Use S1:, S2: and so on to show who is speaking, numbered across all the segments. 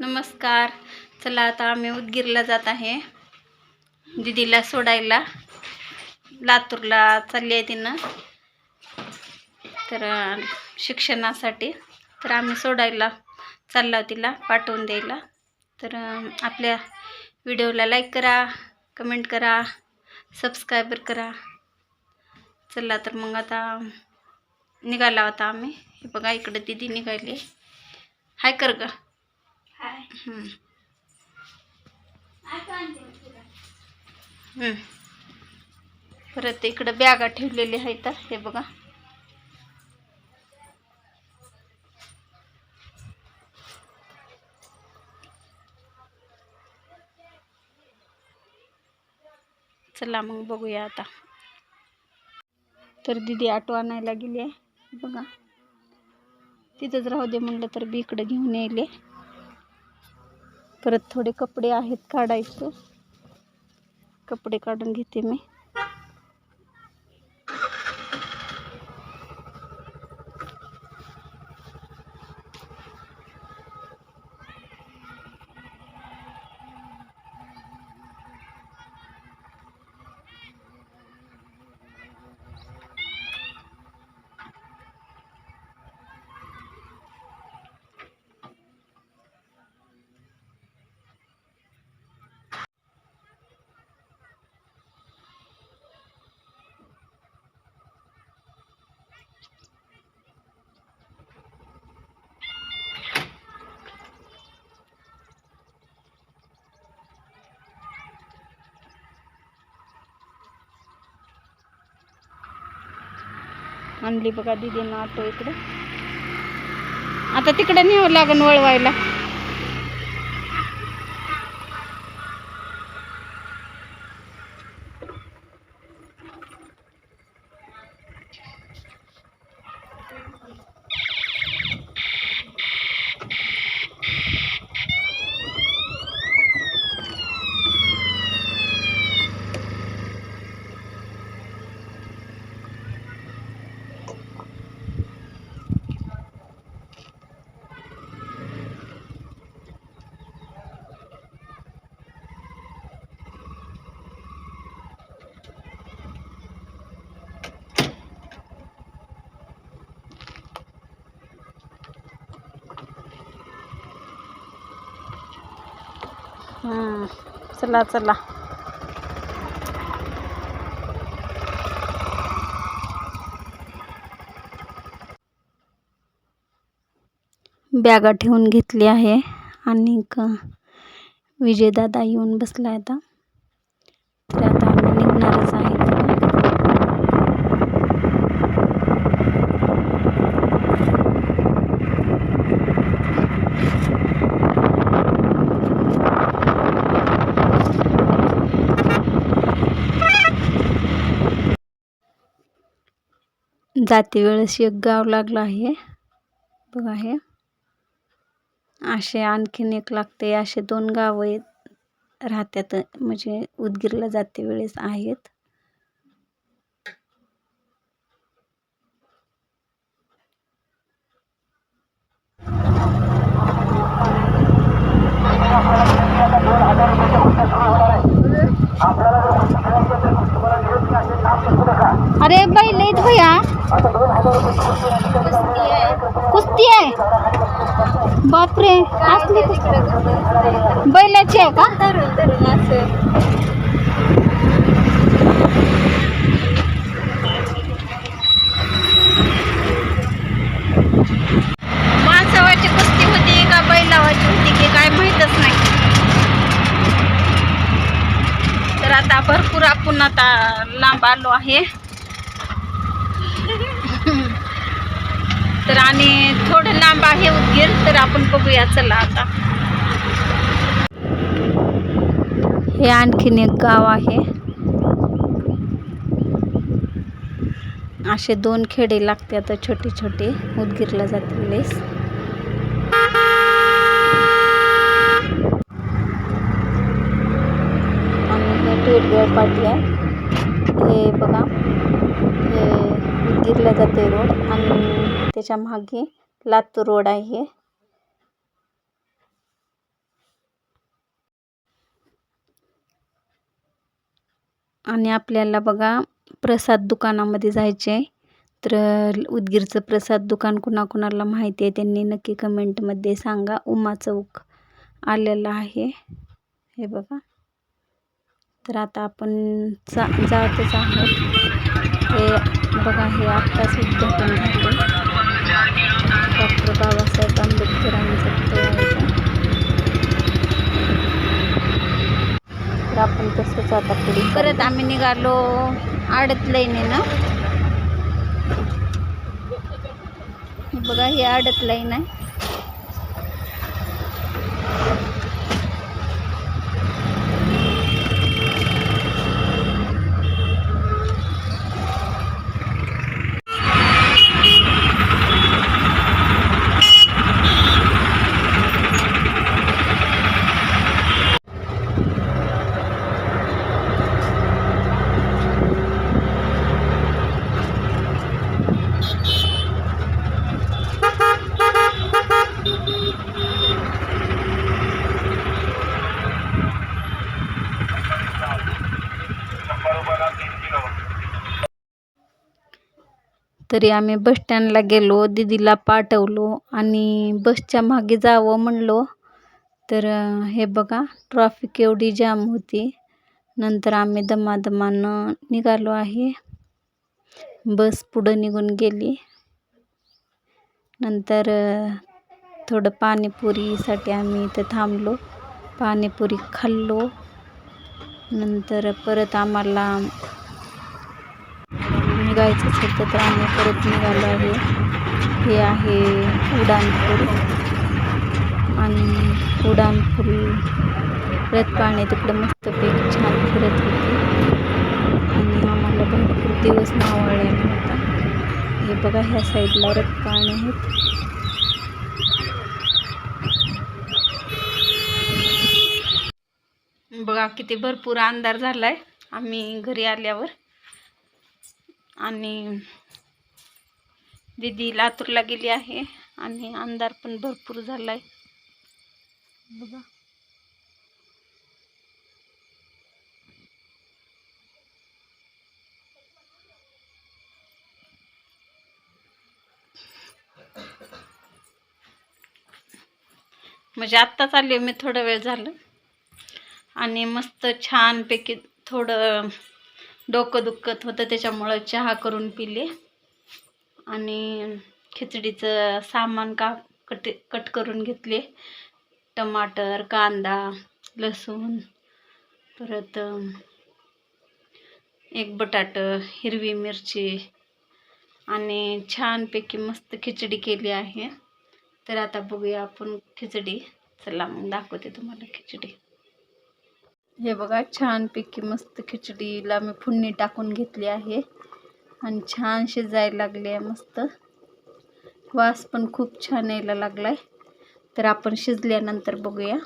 S1: नमस्कार. चला आता आम्ही उदगीरला जात आहे. दिदीला सोडायला. लातूरला चालली आहे तिनं. तर शिक्षणासाठी. तर आम्ही सोडायला चाललो तिला पाठवून द्यायला. तर आपल्या व्हिडिओला लाईक करा कमेंट करा सबस्क्रायबर करा. चला तर मग आता निघाला होता आम्ही. हे बघा इकडे दिदी निघाली. हाय कर ग. परत इकडं बॅगा ठेवलेल्या आहेत हे बघा. चला मग बघूया आता. तर दिदी ऑटो आणायला गेली आहे बघा. तिथंच राहू दे म्हणलं तर बी इकडं घेऊन यायले परत थोडे कपडे आहेत काढायचे. कपडे काढून घेते मी. आणली बघा दिदीनं ऑटो इकडं. आता तिकडे न्यावं लागन वळवायला. चला चला. बॅगा ठेवून घेतली आहे आणि विजयदादा येऊन बसला आता. तर आता निघणारच आहे. जाते वेळेस एक गाव लागलं आहे. बघा हे. असे आणखीन एक लागते. असे दोन गावं आहेत. राहत्यात. म्हणजे उदगीरला जाते वेळेस आहेत. अरे बैल आहेत भैया कुस्ती आहे. बापरे असली बैलाची आहे का? माणसावाची कुस्ती होती का की काय माहीतच नाही. तर आता भरपूर आपण आता लांब आलो आहे. तर आणि थोडं लांब आहे उदगीर तर आपण बघूया चला आता. हे आणखीन एक गाव आहे. असे दोन खेडे लागते आता छोटे छोटे उदगीरला जाते वेळेस आणि पाटी आहे. हे बघा हे उदगीरला जाते रोड. आणि त्याच्यामागे लातूर रोड आहे. आणि आपल्याला बघा प्रसाद दुकानामध्ये जायचे तर उदगीरचं प्रसाद दुकान कुणाकुणाला माहिती आहे त्यांनी नक्की कमेंटमध्ये सांगा. उमा चौक आलेला आहे. हे बघा. तर आता आपण जा जातच आहोत. हे बघा हे आत्ताच उद्घाटन झालं डॉक्टर बाबासाहेब आंबेडकरांचा पुतळा आहे तर आपण तसंच आता पुढे परत आम्ही निघालो आडत लाईने ना बघा हे आडत लाईन आहे. तरी आम्ही बस स्टँडला गेलो दीदीला पाठवलो आणि बसच्या मागे जावं म्हणलो. तर हे बघा ट्रॉफिक एवढी जाम होती. नंतर आम्ही दमादमानं निघालो आहे. बस पुढं निघून गेली. नंतर थोडं पाणीपुरीसाठी आम्ही इथं थांबलो. पाणीपुरी खाल्लो. नंतर परत आम्हाला निघायचंच होतं तर आम्ही परत निघालो आहे. हे आहे उड्डाणपूल आणि उड्डाणपूल परत पाणी तिकडं मस्तपैकी छान फिरत होते. आणि आम्हाला भरपूर दिवस मावळलेला होता हे बघा ह्या साईडला रथ पाळणे आहेत. बघा किती भरपूर अंधार झालाय. आम्ही घरी आल्यावर. आणि दीदी लातूरला गेली आहे आणि अंधार पण भरपूर झालाय. बघा. म्हणजे आत्ताच आले मी थोडा वेळ झालं. आणि मस्त छानपैकी थोडं डोकं दुखत होतं त्याच्यामुळं चहा करून पिले. आणि खिचडीचं सामान का कट कट करून घेतले. टमाटर कांदा लसूण परत एक बटाटं हिरवी मिरची आणि छानपैकी मस्त खिचडी केली आहे. तर आता बघूया आपण खिचडी. चला मग दाखवते तुम्हाला खिचडी. हे बघा छानपैकी मस्त खिचडीला मी फोडणी टाकून घेतली आहे. आणि छान शिजायला लागली आहे मस्त. वास पण खूप छान यायला लागलाय. तर आपण शिजल्यानंतर बघूया.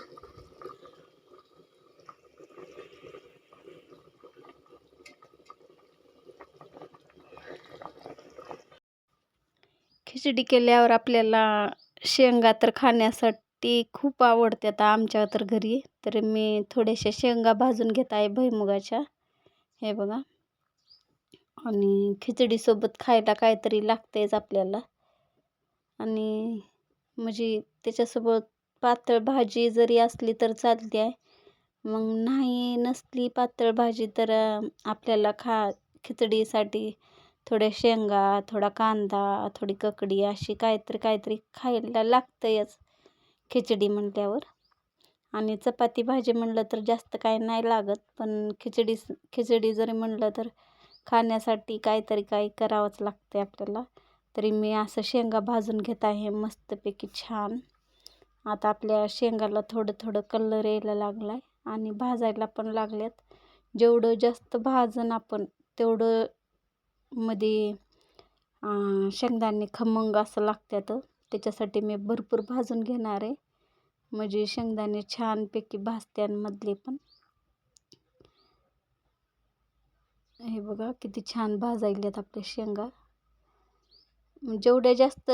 S1: खिचडी केल्यावर आपल्याला शेंगा तर खाण्यासाठी खूप आवडते आता आमच्या तर घरी. तर मी थोड्याशा शेंगा भाजून घेत आहे भुईमुगाच्या. हे बघा. आणि खिचडीसोबत खायला काहीतरी लागतेच आपल्याला. आणि म्हणजे त्याच्यासोबत पातळ भाजी जरी असली तर चालते. आहे मग नाही नसली पातळ भाजी तर आपल्याला खा खिचडीसाठी थोड्या शेंगा थोडा कांदा थोडी ककडी अशी काहीतरी काहीतरी खायला लागतंयच. खिचडी म्हटल्यावर. आणि चपाती भाजी म्हणलं तर जास्त काय नाही लागत पण खिचडी खिचडी जरी म्हणलं तर खाण्यासाठी काहीतरी काही करावंच लागते आपल्याला. तरी मी असं शेंगा भाजून घेत आहे मस्तपैकी छान. आता आपल्या शेंगाला थोडं थोडं कलर यायला लागला आहे आणि भाजायला पण लागल्यात. जेवढं जास्त भाजन आपण तेवढं मध्ये शेंगदाणे खमंग असं लागतात त्याच्यासाठी मी भरपूर भाजून घेणार आहे. म्हणजे शेंगदाणे छानपैकी भाजत्यांमधले पण. हे बघा किती छान भाजायल्यात आपल्या शेंगा. जेवढ्या जास्त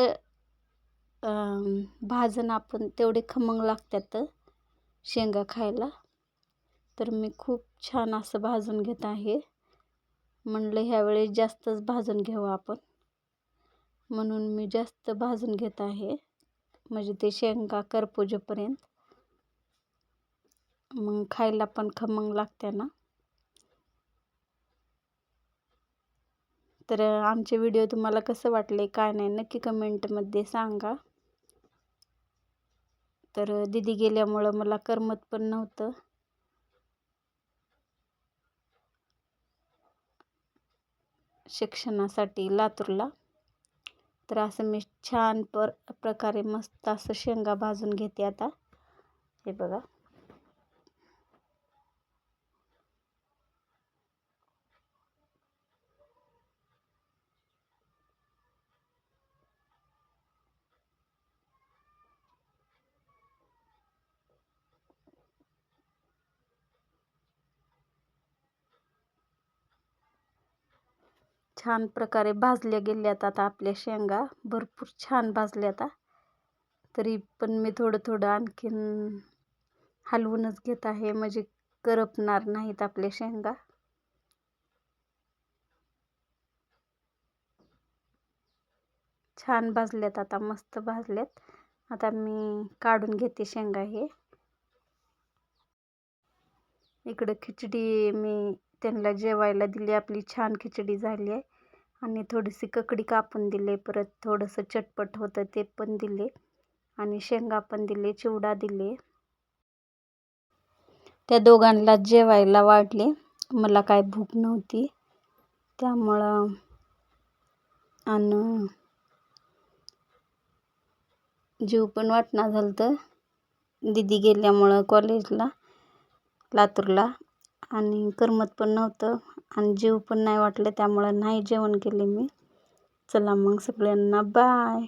S1: भाजण भाजन आपण तेवढे खमंग लागतात शेंगा खायला. तर मी खूप छान असं भाजून घेत आहे. म्हणलं ह्यावेळेस जास्तच भाजून घेऊ आपण. म्हणून मी जास्त भाजून घेत आहे. म्हणजे ते शेंगा करपूजेपर्यंत. मग खायला पण खमंग लागते ना. तर आमचे व्हिडिओ तुम्हाला कसं वाटले काय नाही नक्की कमेंटमध्ये सांगा. तर दिदी गेल्यामुळं मला करमत पण नव्हतं. शिक्षणासाठी लातूरला. तर असं मी छान पर प्रकारे मस्त असं शेंगा भाजून घेते आता. हे बघा. छान प्रकारे भाजल्या गेल्यात आता आपल्या शेंगा. भरपूर छान भाजल्या आता. तरी पण मी थोडं थोडं आणखीन हलवूनच घेत आहे. म्हणजे करपणार नाहीत आपल्या शेंगा. छान भाजल्यात आता मस्त भाजल्यात. आता मी काढून घेते शेंगा हे. इकडं खिचडी मी त्यांना जेवायला दिली. आपली छान खिचडी झाली आहे. आणि थोडीशी ककडी कापून दिले परत थोडंसं चटपट होतं ते पण दिले आणि शेंगा पण दिले चिवडा दिले. त्या दोघांना जेवायला वाढले. मला काय भूक नव्हती. त्यामुळं आणि जीव पण वाटणं झालं तर दिदी गेल्यामुळं कॉलेजला लातूरला आणि करमत पण नव्हतं. आणि जीव पण नाही वाटलं त्यामुळं नाही जेवण केले मी. चला मग सगळ्यांना बाय